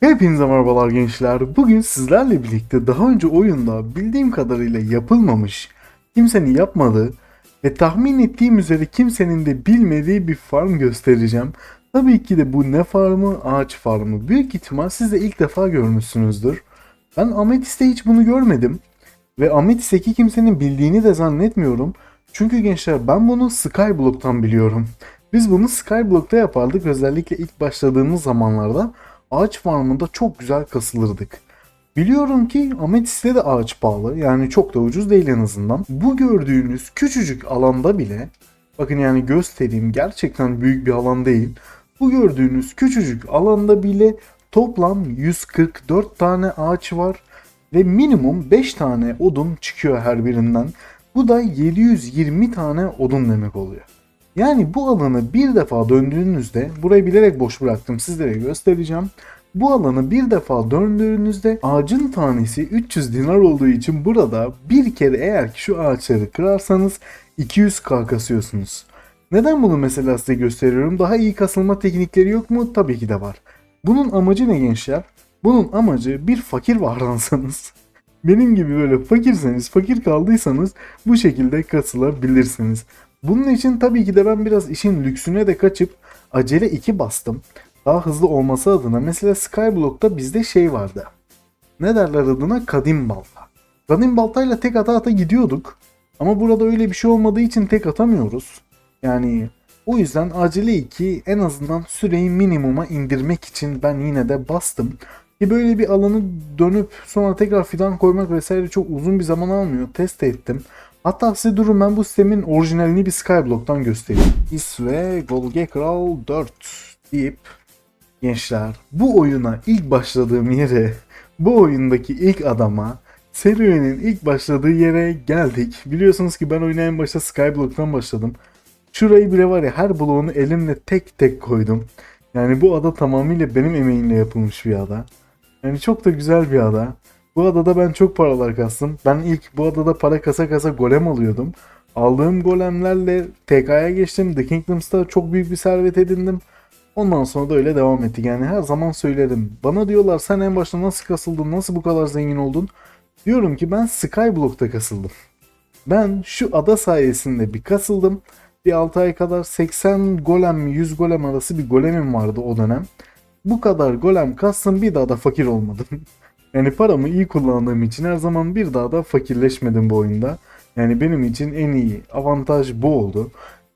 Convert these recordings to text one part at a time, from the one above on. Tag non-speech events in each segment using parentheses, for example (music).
Hepinize merhabalar gençler. Bugün sizlerle birlikte daha önce oyunda bildiğim kadarıyla yapılmamış, kimsenin yapmadığı ve tahmin ettiğim üzere kimsenin de bilmediği bir farm göstereceğim. Tabii ki de bu ne farmı? Ağaç farmı. Büyük ihtimal siz de ilk defa görmüşsünüzdür. Ben Ametist'te hiç bunu görmedim. Ve Ametist'teki kimsenin bildiğini de zannetmiyorum. Çünkü gençler ben bunu Skyblock'tan biliyorum. Biz bunu Skyblock'ta yapardık özellikle ilk başladığımız zamanlarda ağaç farmında çok güzel kasılırdık. Biliyorum ki Ametist'te de ağaç pahalı yani çok da ucuz değil en azından. Bu gördüğünüz küçücük alanda bile bakın yani göstereyim gerçekten büyük bir alan değil. Bu gördüğünüz küçücük alanda bile toplam 144 tane ağaç var ve minimum 5 tane odun çıkıyor her birinden. Bu da 720 tane odun demek oluyor. Yani bu alanı bir defa döndüğünüzde, burayı bilerek boş bıraktım sizlere göstereceğim. Bu alanı bir defa döndüğünüzde ağacın tanesi 300 dinar olduğu için burada bir kere eğer ki şu ağaçları kırarsanız 200k kasıyorsunuz. Neden bunu mesela size gösteriyorum? Daha iyi kasılma teknikleri yok mu? Tabii ki de var. Bunun amacı ne gençler? Bunun amacı bir fakir varlansanız benim gibi böyle fakirseniz, fakir kaldıysanız bu şekilde kasılabilirsiniz. Bunun için tabii ki de ben biraz işin lüksüne de kaçıp acele 2 bastım. Daha hızlı olması adına mesela Skyblock'ta bizde şey vardı. Ne derler adına? Kadim balta. Kadim baltayla tek ata ata gidiyorduk. Ama burada öyle bir şey olmadığı için tek atamıyoruz. Yani o yüzden acele 2 en azından süreyi minimuma indirmek için ben yine de bastım. Ki böyle bir alanı dönüp sonra tekrar fidan koymak vesaire çok uzun bir zaman almıyor. Test ettim. Hatta size durun ben bu sistemin orijinalini bir Skyblock'tan göstereyim. Is ve Golge Kral 4 deyip gençler bu oyuna ilk başladığım yere bu oyundaki ilk adama serüvenin ilk başladığı yere geldik. Biliyorsunuz ki ben oyuna en başta Skyblock'tan başladım. Şurayı bile var ya her bloğunu elimle tek tek koydum. Yani bu ada tamamıyla benim emeğimle yapılmış bir ada. Yani çok da güzel bir ada. Bu adada ben çok paralar kastım. Ben ilk bu adada para kasa kasa golem alıyordum. Aldığım golemlerle TK'ya geçtim. The Kingdoms'ta çok büyük bir servet edindim. Ondan sonra da öyle devam ettik. Yani her zaman söylerim. Bana diyorlar sen en başta nasıl kasıldın, nasıl bu kadar zengin oldun? Diyorum ki ben Skyblock'ta kasıldım. Ben şu ada sayesinde bir kasıldım. Bir 6 ay kadar 80 golem 100 golem arası bir golemim vardı o dönem. Bu kadar golem kastım bir daha da fakir olmadım. (laughs) Yani paramı iyi kullandığım için her zaman bir daha da fakirleşmedim bu oyunda. Yani benim için en iyi avantaj bu oldu.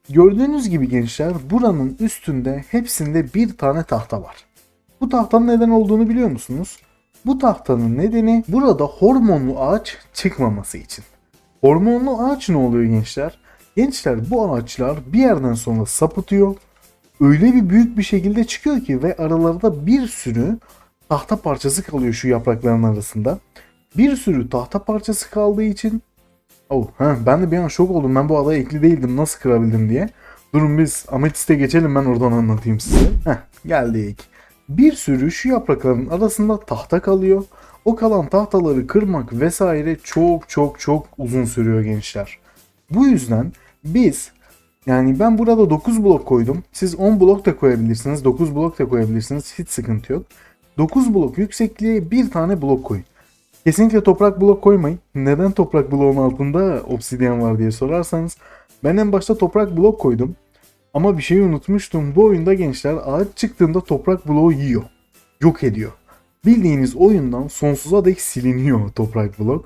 Gördüğünüz gibi gençler buranın üstünde hepsinde bir tane tahta var. Bu tahtanın neden olduğunu biliyor musunuz? Bu tahtanın nedeni burada hormonlu ağaç çıkmaması için. Hormonlu ağaç ne oluyor gençler? Gençler bu ağaçlar bir yerden sonra sapıtıyor. Öyle bir büyük bir şekilde çıkıyor ki ve aralarında bir sürü tahta parçası kalıyor şu yaprakların arasında. Bir sürü tahta parçası kaldığı için Oh, ha, ben de bir an şok oldum. Ben bu adaya ekli değildim. Nasıl kırabildim diye. Durun biz Ametist'e geçelim ben oradan anlatayım size. Heh, geldik. Bir sürü şu yaprakların arasında tahta kalıyor. O kalan tahtaları kırmak vesaire çok çok çok uzun sürüyor gençler. Bu yüzden biz yani ben burada 9 blok koydum. Siz 10 blok da koyabilirsiniz. 9 blok da koyabilirsiniz. Hiç sıkıntı yok. 9 blok yüksekliğe bir tane blok koyun. Kesinlikle toprak blok koymayın. Neden toprak bloğun altında obsidyen var diye sorarsanız ben en başta toprak blok koydum. Ama bir şeyi unutmuştum. Bu oyunda gençler ağaç çıktığında toprak bloğu yiyor. Yok ediyor. Bildiğiniz oyundan sonsuza dek siliniyor toprak blok.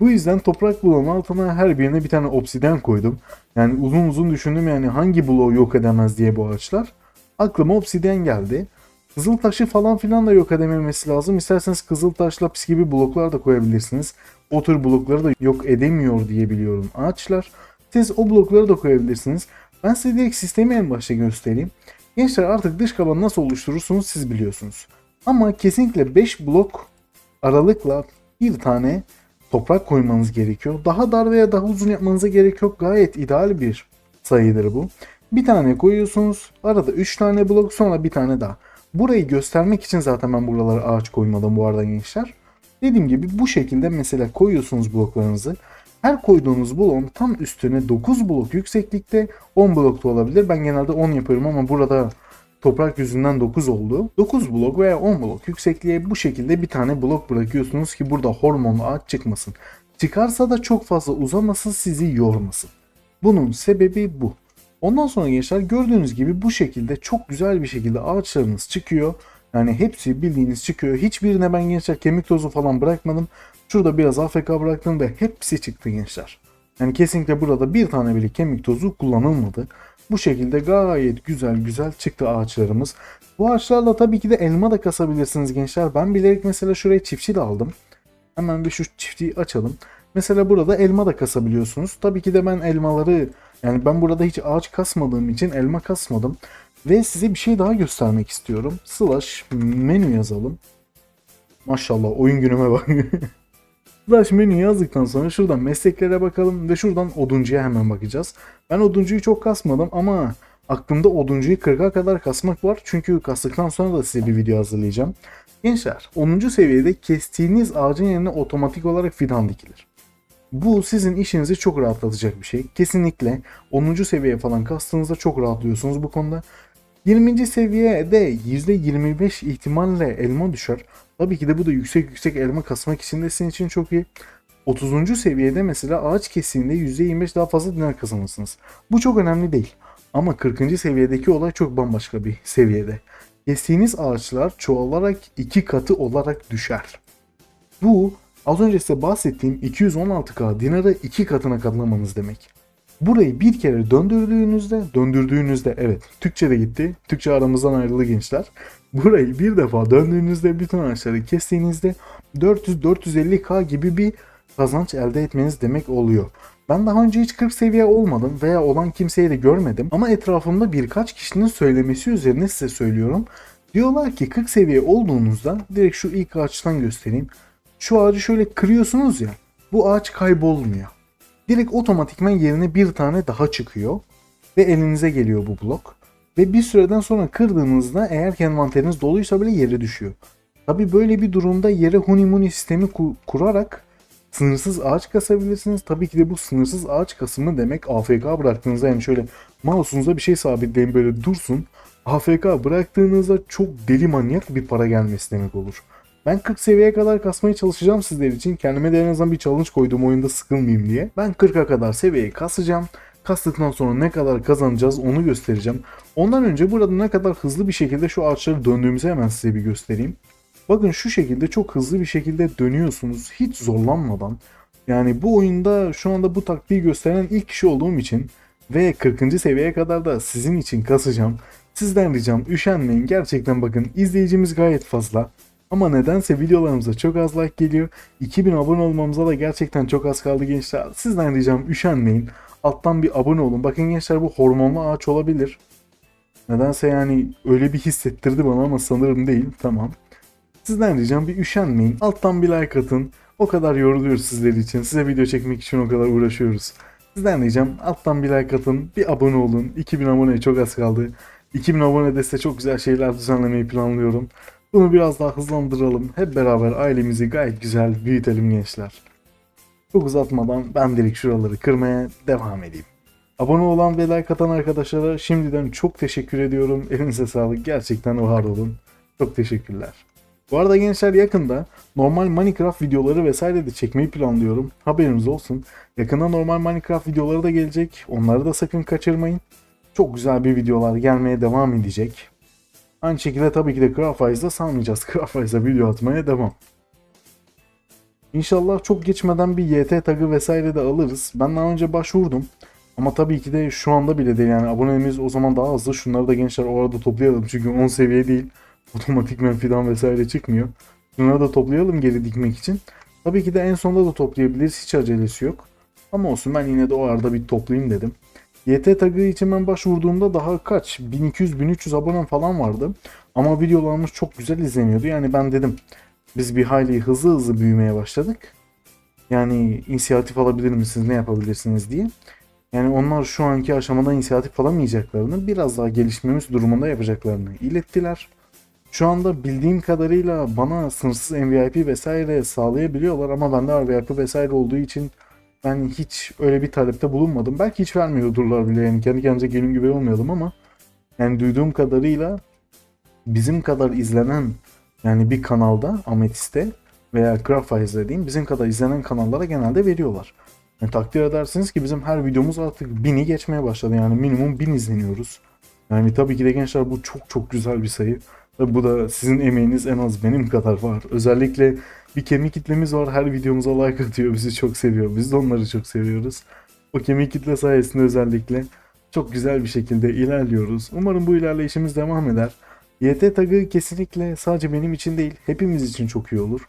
Bu yüzden toprak bloğun altına her birine bir tane obsidyen koydum. Yani uzun uzun düşündüm yani hangi bloğu yok edemez diye bu ağaçlar. Aklıma obsidyen geldi. Kızıl taşı falan filan da yok edememesi lazım. İsterseniz kızıl taş lapis gibi bloklar da koyabilirsiniz. O tür blokları da yok edemiyor diye biliyorum ağaçlar. Siz o blokları da koyabilirsiniz. Ben size direkt sistemi en başta göstereyim. Gençler artık dış kalanı nasıl oluşturursunuz siz biliyorsunuz. Ama kesinlikle 5 blok aralıkla bir tane toprak koymanız gerekiyor. Daha dar veya daha uzun yapmanıza gerek yok. Gayet ideal bir sayıdır bu. Bir tane koyuyorsunuz. Arada 3 tane blok sonra bir tane daha. Burayı göstermek için zaten ben buralara ağaç koymadım bu arada gençler. Dediğim gibi bu şekilde mesela koyuyorsunuz bloklarınızı. Her koyduğunuz bloğun tam üstüne 9 blok yükseklikte 10 blok da olabilir. Ben genelde 10 yapıyorum ama burada toprak yüzünden 9 oldu. 9 blok veya 10 blok yüksekliğe bu şekilde bir tane blok bırakıyorsunuz ki burada hormonlu ağaç çıkmasın. Çıkarsa da çok fazla uzamasın sizi yormasın. Bunun sebebi bu. Ondan sonra gençler gördüğünüz gibi bu şekilde çok güzel bir şekilde ağaçlarınız çıkıyor. Yani hepsi bildiğiniz çıkıyor. Hiçbirine ben gençler kemik tozu falan bırakmadım. Şurada biraz AFK bıraktım ve hepsi çıktı gençler. Yani kesinlikle burada bir tane bile kemik tozu kullanılmadı. Bu şekilde gayet güzel güzel çıktı ağaçlarımız. Bu ağaçlarla tabii ki de elma da kasabilirsiniz gençler. Ben bilerek mesela şuraya çiftçi de aldım. Hemen bir şu çiftçiyi açalım. Mesela burada elma da kasabiliyorsunuz. Tabii ki de ben elmaları yani ben burada hiç ağaç kasmadığım için elma kasmadım. Ve size bir şey daha göstermek istiyorum. Slash menü yazalım. Maşallah oyun günüme bak. (laughs) Slash menü yazdıktan sonra şuradan mesleklere bakalım ve şuradan oduncuya hemen bakacağız. Ben oduncuyu çok kasmadım ama aklımda oduncuyu 40'a kadar kasmak var. Çünkü kastıktan sonra da size bir video hazırlayacağım. Gençler 10. seviyede kestiğiniz ağacın yerine otomatik olarak fidan dikilir. Bu sizin işinizi çok rahatlatacak bir şey. Kesinlikle 10. seviye falan kastığınızda çok rahatlıyorsunuz bu konuda. 20. seviyede %25 ihtimalle elma düşer. Tabii ki de bu da yüksek yüksek elma kasmak için de sizin için çok iyi. 30. seviyede mesela ağaç kestiğinde %25 daha fazla dinar kazanırsınız. Bu çok önemli değil. Ama 40. seviyedeki olay çok bambaşka bir seviyede. Kestiğiniz ağaçlar çoğalarak iki katı olarak düşer. Bu az önce size bahsettiğim 216k dinarı iki katına katlamanız demek. Burayı bir kere döndürdüğünüzde, döndürdüğünüzde evet Türkçe de gitti. Türkçe aramızdan ayrıldı gençler. Burayı bir defa döndüğünüzde bütün ağaçları kestiğinizde 400-450k gibi bir kazanç elde etmeniz demek oluyor. Ben daha önce hiç 40 seviye olmadım veya olan kimseyi de görmedim ama etrafımda birkaç kişinin söylemesi üzerine size söylüyorum. Diyorlar ki 40 seviye olduğunuzda direkt şu ilk ağaçtan göstereyim. Şu ağacı şöyle kırıyorsunuz ya bu ağaç kaybolmuyor. Direkt otomatikman yerine bir tane daha çıkıyor ve elinize geliyor bu blok. Ve bir süreden sonra kırdığınızda eğer envanteriniz doluysa bile yere düşüyor. Tabi böyle bir durumda yere honeymoon sistemi ku- kurarak sınırsız ağaç kasabilirsiniz. Tabii ki de bu sınırsız ağaç kasımı demek AFK bıraktığınızda yani şöyle mouse'unuza bir şey sabitleyin böyle dursun. AFK bıraktığınızda çok deli manyak bir para gelmesi demek olur. Ben 40 seviyeye kadar kasmaya çalışacağım sizler için. Kendime de en azından bir challenge koydum oyunda sıkılmayayım diye. Ben 40'a kadar seviyeyi kasacağım. Kastıktan sonra ne kadar kazanacağız onu göstereceğim. Ondan önce burada ne kadar hızlı bir şekilde şu ağaçları döndüğümüzü hemen size bir göstereyim. Bakın şu şekilde çok hızlı bir şekilde dönüyorsunuz hiç zorlanmadan. Yani bu oyunda şu anda bu taktiği gösteren ilk kişi olduğum için ve 40. seviyeye kadar da sizin için kasacağım. Sizden ricam üşenmeyin gerçekten bakın izleyicimiz gayet fazla. Ama nedense videolarımıza çok az like geliyor. 2000 abone olmamıza da gerçekten çok az kaldı gençler. Sizden ricam üşenmeyin. Alttan bir abone olun. Bakın gençler bu hormonlu ağaç olabilir. Nedense yani öyle bir hissettirdi bana ama sanırım değil. Tamam. Sizden ricam bir üşenmeyin. Alttan bir like atın. O kadar yoruluyoruz sizler için. Size video çekmek için o kadar uğraşıyoruz. Sizden ricam alttan bir like atın. Bir abone olun. 2000 aboneye çok az kaldı. 2000 abone deste çok güzel şeyler düzenlemeyi planlıyorum. Bunu biraz daha hızlandıralım. Hep beraber ailemizi gayet güzel büyütelim gençler. Çok uzatmadan ben direkt şuraları kırmaya devam edeyim. Abone olan ve like atan arkadaşlara şimdiden çok teşekkür ediyorum. Elinize sağlık. Gerçekten var olun. Çok teşekkürler. Bu arada gençler yakında normal Minecraft videoları vesaire de çekmeyi planlıyorum. Haberiniz olsun. Yakında normal Minecraft videoları da gelecek. Onları da sakın kaçırmayın. Çok güzel bir videolar gelmeye devam edecek. Aynı şekilde tabii ki de Craftwise'da salmayacağız. (laughs) Craftwise'da video atmaya devam. İnşallah çok geçmeden bir YT tagı vesaire de alırız. Ben daha önce başvurdum. Ama tabii ki de şu anda bile değil yani abonemiz o zaman daha hızlı. Şunları da gençler o arada toplayalım çünkü 10 seviye değil. (laughs) Otomatikmen fidan vesaire çıkmıyor. Şunları da toplayalım geri dikmek için. Tabii ki de en sonunda da toplayabiliriz. Hiç acelesi yok. Ama olsun ben yine de o arada bir toplayayım dedim. YT tagı için ben başvurduğumda daha kaç? 1200-1300 abonem falan vardı. Ama videolarımız çok güzel izleniyordu. Yani ben dedim biz bir hayli hızlı hızlı büyümeye başladık. Yani inisiyatif alabilir misiniz, ne yapabilirsiniz diye. Yani onlar şu anki aşamada inisiyatif alamayacaklarını, biraz daha gelişmemiz durumunda yapacaklarını ilettiler. Şu anda bildiğim kadarıyla bana sınırsız MVP vesaire sağlayabiliyorlar ama bende RVP vesaire olduğu için ben hiç öyle bir talepte bulunmadım. Belki hiç vermiyordurlar bile yani kendi kendimize gelin gibi olmayalım ama yani duyduğum kadarıyla bizim kadar izlenen yani bir kanalda Ametiste veya Graphite dediğim bizim kadar izlenen kanallara genelde veriyorlar. Yani takdir edersiniz ki bizim her videomuz artık bini geçmeye başladı. Yani minimum bin izleniyoruz. Yani tabii ki de gençler bu çok çok güzel bir sayı. Tabii bu da sizin emeğiniz en az benim kadar var. Özellikle bir kemik kitlemiz var. Her videomuza like atıyor. Bizi çok seviyor. Biz de onları çok seviyoruz. O kemik kitle sayesinde özellikle çok güzel bir şekilde ilerliyoruz. Umarım bu ilerleyişimiz devam eder. YT tagı kesinlikle sadece benim için değil, hepimiz için çok iyi olur.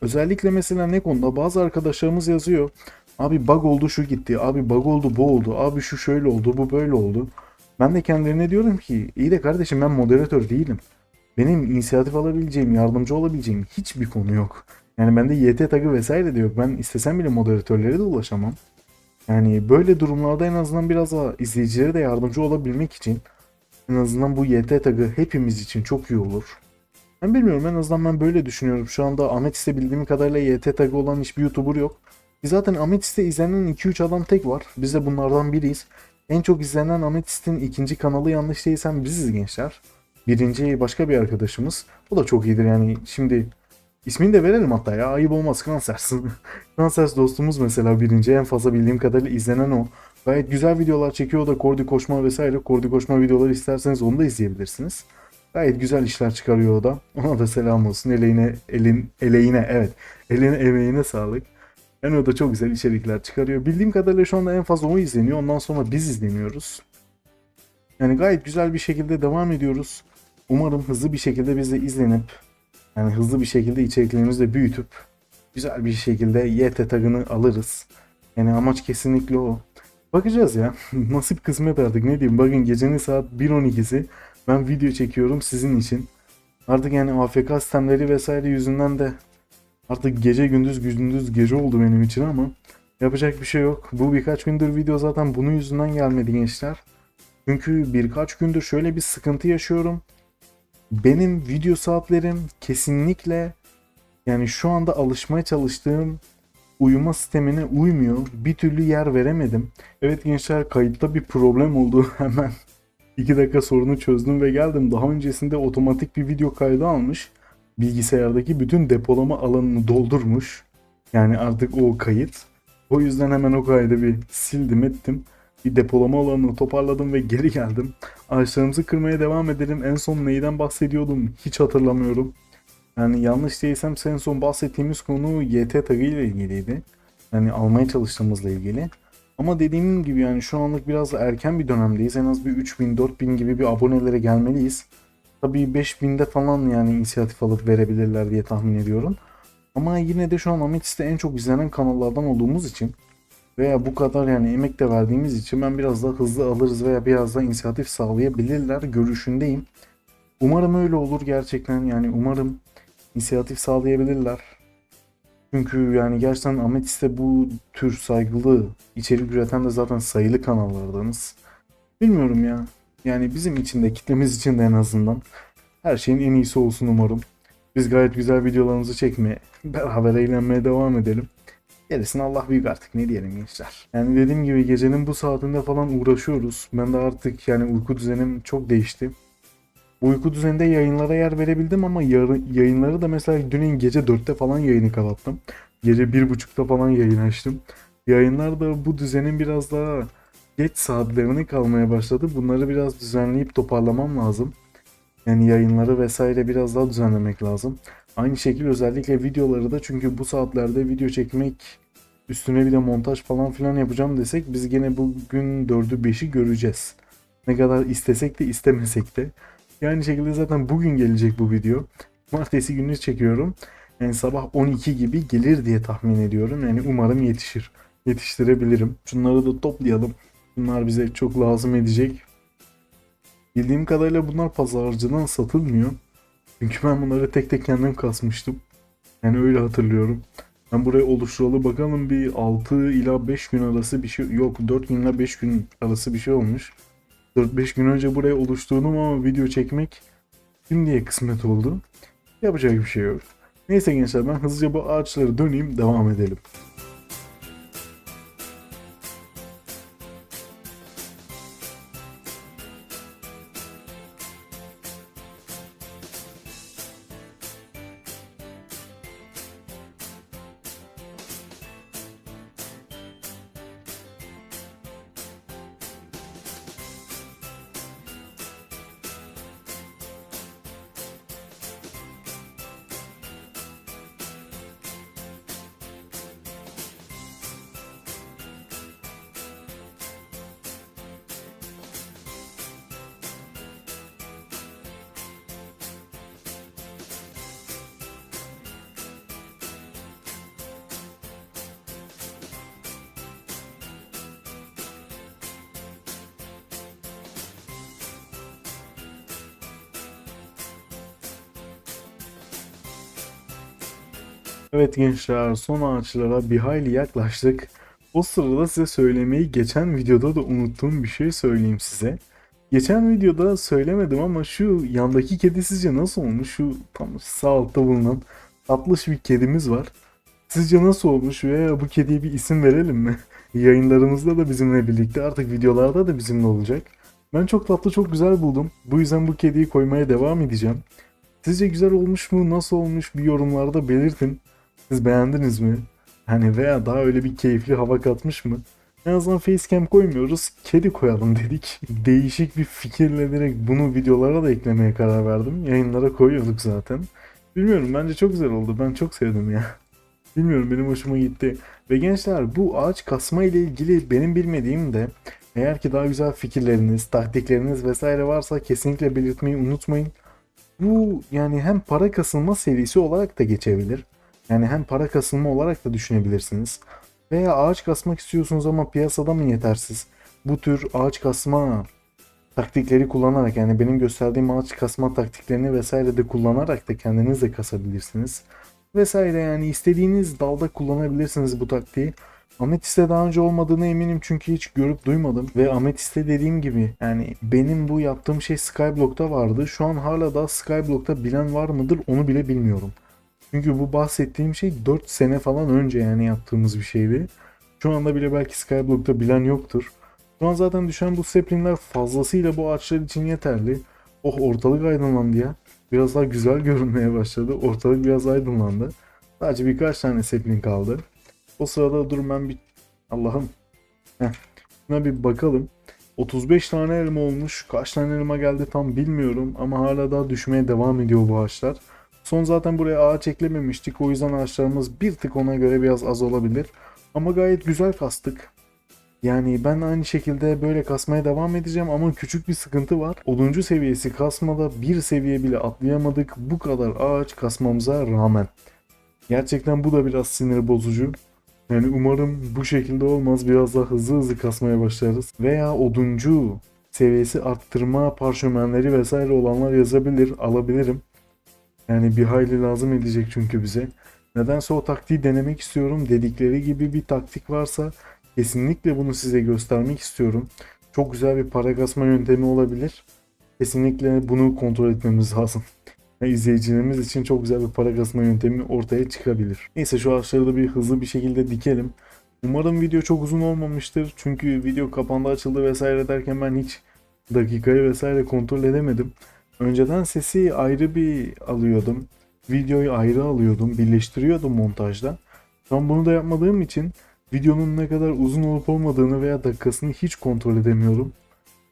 Özellikle mesela ne konuda bazı arkadaşlarımız yazıyor. Abi bug oldu şu gitti, abi bug oldu bu oldu, abi şu şöyle oldu, bu böyle oldu. Ben de kendilerine diyorum ki iyi de kardeşim ben moderatör değilim. Benim inisiyatif alabileceğim, yardımcı olabileceğim hiçbir konu yok. Yani bende YT tagı vesaire de yok. Ben istesem bile moderatörlere de ulaşamam. Yani böyle durumlarda en azından biraz daha izleyicilere de yardımcı olabilmek için en azından bu YT tagı hepimiz için çok iyi olur. Ben bilmiyorum en azından ben böyle düşünüyorum. Şu anda Ametist'te bildiğim kadarıyla YT tagı olan hiçbir YouTuber yok. Biz zaten Ametist'te izlenen 2-3 adam tek var. Biz de bunlardan biriyiz. En çok izlenen Ametist'in ikinci kanalı yanlış değilsem biziz gençler. Birinci başka bir arkadaşımız. O da çok iyidir yani. Şimdi ismini de verelim hatta ya. Ayıp olmaz Kansers. (laughs) Kansers dostumuz mesela birinci. En fazla bildiğim kadarıyla izlenen o. Gayet güzel videolar çekiyor da kordi koşma vesaire. Kordi koşma videoları isterseniz onu da izleyebilirsiniz. Gayet güzel işler çıkarıyor o da. Ona da selam olsun. Eleğine, elin, eleğine evet. Eline emeğine sağlık. Yani o da çok güzel içerikler çıkarıyor. Bildiğim kadarıyla şu anda en fazla o izleniyor. Ondan sonra biz izleniyoruz. Yani gayet güzel bir şekilde devam ediyoruz. Umarım hızlı bir şekilde biz de izlenip yani hızlı bir şekilde içeriklerimizi de büyütüp güzel bir şekilde YT tagını alırız. Yani amaç kesinlikle o. Bakacağız ya. (laughs) Nasip kısmet artık ne diyeyim. Bakın gecenin saat 1.12'si. Ben video çekiyorum sizin için. Artık yani AFK sistemleri vesaire yüzünden de artık gece gündüz gündüz gece oldu benim için ama yapacak bir şey yok. Bu birkaç gündür video zaten bunun yüzünden gelmedi gençler. Çünkü birkaç gündür şöyle bir sıkıntı yaşıyorum. Benim video saatlerim kesinlikle yani şu anda alışmaya çalıştığım uyuma sistemine uymuyor. Bir türlü yer veremedim. Evet gençler kayıtta bir problem oldu (laughs) hemen. 2 dakika sorunu çözdüm ve geldim. Daha öncesinde otomatik bir video kaydı almış. Bilgisayardaki bütün depolama alanını doldurmuş. Yani artık o kayıt. O yüzden hemen o kaydı bir sildim ettim. Bir depolama alanını toparladım ve geri geldim. Ağaçlarımızı kırmaya devam edelim. En son neyden bahsediyordum hiç hatırlamıyorum. Yani yanlış değilsem en son bahsettiğimiz konu YT tagı ile ilgiliydi. Yani almaya çalıştığımızla ilgili. Ama dediğim gibi yani şu anlık biraz erken bir dönemdeyiz. En az bir 3000-4000 gibi bir abonelere gelmeliyiz. Tabii 5000'de falan yani inisiyatif alıp verebilirler diye tahmin ediyorum. Ama yine de şu an Ametist'te en çok izlenen kanallardan olduğumuz için veya bu kadar yani emek de verdiğimiz için ben biraz daha hızlı alırız veya biraz daha inisiyatif sağlayabilirler görüşündeyim. Umarım öyle olur gerçekten yani umarım inisiyatif sağlayabilirler. Çünkü yani gerçekten Ametist'te bu tür saygılı içerik üreten de zaten sayılı kanallardanız. Bilmiyorum ya. Yani bizim için de kitlemiz için de en azından her şeyin en iyisi olsun umarım. Biz gayet güzel videolarımızı çekmeye, beraber eğlenmeye devam edelim. Gerisini Allah büyük artık ne diyelim gençler. Yani dediğim gibi gecenin bu saatinde falan uğraşıyoruz. Ben de artık yani uyku düzenim çok değişti. Uyku düzeninde yayınlara yer verebildim ama yayınları da mesela dün gece 4'te falan yayını kapattım. Gece 1.30'da falan yayın açtım. Yayınlar da bu düzenin biraz daha geç saatlerini kalmaya başladı. Bunları biraz düzenleyip toparlamam lazım. Yani yayınları vesaire biraz daha düzenlemek lazım. Aynı şekilde özellikle videoları da çünkü bu saatlerde video çekmek üstüne bir de montaj falan filan yapacağım desek biz gene bugün 4'ü 5'i göreceğiz. Ne kadar istesek de istemesek de. Yani şekilde zaten bugün gelecek bu video. Martesi günü çekiyorum. Yani sabah 12 gibi gelir diye tahmin ediyorum. Yani umarım yetişir. Yetiştirebilirim. Şunları da toplayalım. Bunlar bize çok lazım edecek. Bildiğim kadarıyla bunlar pazarcıdan satılmıyor. Çünkü ben bunları tek tek kendim kasmıştım. Yani öyle hatırlıyorum. Ben buraya oluşturalı bakalım bir 6 ila 5 gün arası bir şey yok 4 gün ila 5 gün arası bir şey olmuş. 4-5 gün önce buraya oluşturdum ama video çekmek şimdiye kısmet oldu. Yapacak bir şey yok. Neyse gençler ben hızlıca bu ağaçları döneyim devam edelim. Evet gençler son ağaçlara bir hayli yaklaştık. O sırada size söylemeyi geçen videoda da unuttuğum bir şey söyleyeyim size. Geçen videoda söylemedim ama şu yandaki kedi sizce nasıl olmuş? Şu tam sağ altta bulunan tatlış bir kedimiz var. Sizce nasıl olmuş veya bu kediye bir isim verelim mi? (laughs) Yayınlarımızda da bizimle birlikte artık videolarda da bizimle olacak. Ben çok tatlı çok güzel buldum. Bu yüzden bu kediyi koymaya devam edeceğim. Sizce güzel olmuş mu? Nasıl olmuş? Bir yorumlarda belirtin. Siz beğendiniz mi? Hani veya daha öyle bir keyifli hava katmış mı? En azından facecam koymuyoruz. Kedi koyalım (laughs) dedik. Değişik bir fikirle direkt bunu videolara da eklemeye karar verdim. Yayınlara koyuyorduk zaten. Bilmiyorum bence çok güzel oldu. Ben çok sevdim ya. (laughs) Bilmiyorum benim hoşuma gitti. Ve gençler bu ağaç kasma ile ilgili benim bilmediğim de eğer ki daha güzel fikirleriniz, taktikleriniz vesaire varsa kesinlikle belirtmeyi unutmayın. Bu yani hem para kasılma serisi olarak da geçebilir. Yani hem para kasılma olarak da düşünebilirsiniz. Veya ağaç kasmak istiyorsunuz ama piyasada mı yetersiz? Bu tür ağaç kasma taktikleri kullanarak yani benim gösterdiğim ağaç kasma taktiklerini vesaire de kullanarak da kendiniz de kasabilirsiniz. Vesaire yani istediğiniz dalda kullanabilirsiniz bu taktiği. Ametiste daha önce olmadığına eminim çünkü hiç görüp duymadım. Ve Ametiste dediğim gibi yani benim bu yaptığım şey Skyblock'ta vardı. Şu an hala da Skyblock'ta bilen var mıdır onu bile bilmiyorum. Çünkü bu bahsettiğim şey 4 sene falan önce yani yaptığımız bir şeydi. Şu anda bile belki Skyblock'ta bilen yoktur. Şu an zaten düşen bu saplinler fazlasıyla bu ağaçlar için yeterli. Oh ortalık aydınlandı ya. Biraz daha güzel görünmeye başladı. Ortalık biraz aydınlandı. Sadece birkaç tane sapling kaldı. O sırada dur ben bir... Allah'ım. Heh. Şuna bir bakalım. 35 tane elma olmuş. Kaç tane elma geldi tam bilmiyorum. Ama hala daha düşmeye devam ediyor bu ağaçlar. Son zaten buraya ağaç eklememiştik. O yüzden ağaçlarımız bir tık ona göre biraz az olabilir. Ama gayet güzel kastık. Yani ben aynı şekilde böyle kasmaya devam edeceğim ama küçük bir sıkıntı var. 10. seviyesi kasmada bir seviye bile atlayamadık bu kadar ağaç kasmamıza rağmen. Gerçekten bu da biraz sinir bozucu. Yani umarım bu şekilde olmaz. Biraz daha hızlı hızlı kasmaya başlarız. Veya oduncu seviyesi arttırma parşömenleri vesaire olanlar yazabilir, alabilirim. Yani bir hayli lazım edecek çünkü bize. Nedense o taktiği denemek istiyorum. Dedikleri gibi bir taktik varsa kesinlikle bunu size göstermek istiyorum. Çok güzel bir para kasma yöntemi olabilir. Kesinlikle bunu kontrol etmemiz lazım. Yani izleyicilerimiz için çok güzel bir para kasma yöntemi ortaya çıkabilir. Neyse şu ağaçları bir hızlı bir şekilde dikelim. Umarım video çok uzun olmamıştır. Çünkü video kapandı açıldı vesaire derken ben hiç dakikayı vesaire kontrol edemedim. Önceden sesi ayrı bir alıyordum. Videoyu ayrı alıyordum. Birleştiriyordum montajda. Şu an bunu da yapmadığım için videonun ne kadar uzun olup olmadığını veya dakikasını hiç kontrol edemiyorum.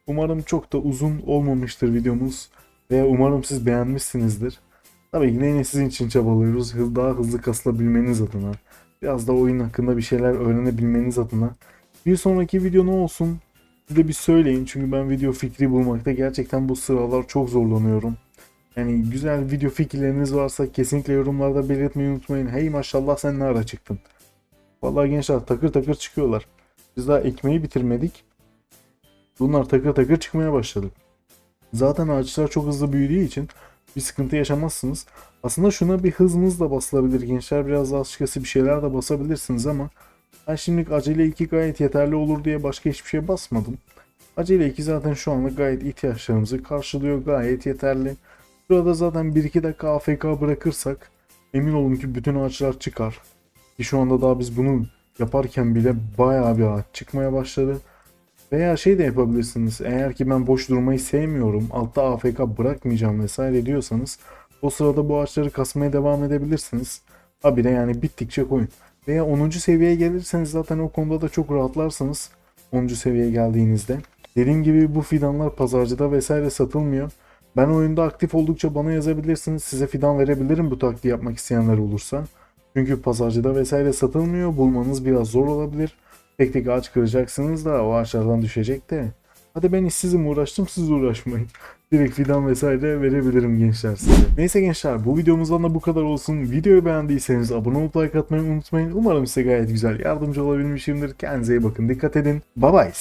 Umarım çok da uzun olmamıştır videomuz. Ve umarım siz beğenmişsinizdir. Tabii ki de yine sizin için çabalıyoruz. Daha hızlı kasılabilmeniz adına. Biraz da oyun hakkında bir şeyler öğrenebilmeniz adına. Bir sonraki video ne olsun? Siz de bir söyleyin. Çünkü ben video fikri bulmakta gerçekten bu sıralar çok zorlanıyorum. Yani güzel video fikirleriniz varsa kesinlikle yorumlarda belirtmeyi unutmayın. Hey maşallah sen ne ara çıktın? Vallahi gençler takır takır çıkıyorlar. Biz daha ekmeği bitirmedik. Bunlar takır takır çıkmaya başladı. Zaten ağaçlar çok hızlı büyüdüğü için bir sıkıntı yaşamazsınız. Aslında şuna bir hızınız da basılabilir gençler. Biraz daha açıkçası bir şeyler de basabilirsiniz ama ben şimdilik acele 2 gayet yeterli olur diye başka hiçbir şey basmadım. Acele 2 zaten şu anda gayet ihtiyaçlarımızı karşılıyor. Gayet yeterli. Burada zaten 1-2 dakika AFK bırakırsak emin olun ki bütün ağaçlar çıkar. Ki şu anda daha biz bunu yaparken bile bayağı bir ağaç çıkmaya başladı. Veya şey de yapabilirsiniz. Eğer ki ben boş durmayı sevmiyorum, altta AFK bırakmayacağım vesaire diyorsanız o sırada bu ağaçları kasmaya devam edebilirsiniz. Habire yani bittikçe koyun. Veya 10. seviyeye gelirseniz zaten o konuda da çok rahatlarsınız. 10. seviyeye geldiğinizde. Dediğim gibi bu fidanlar pazarcıda vesaire satılmıyor. Ben oyunda aktif oldukça bana yazabilirsiniz. Size fidan verebilirim bu taktiği yapmak isteyenler olursa. Çünkü pazarcıda vesaire satılmıyor. Bulmanız biraz zor olabilir. Tek tek ağaç kıracaksınız da o ağaçlardan düşecek de. Hadi ben işsizim uğraştım siz uğraşmayın. Direkt fidan vesaire verebilirim gençler size. Neyse gençler bu videomuzdan da bu kadar olsun. Videoyu beğendiyseniz abone olup like atmayı unutmayın. Umarım size gayet güzel yardımcı olabilmişimdir. Kendinize iyi bakın. Dikkat edin. Bye bye.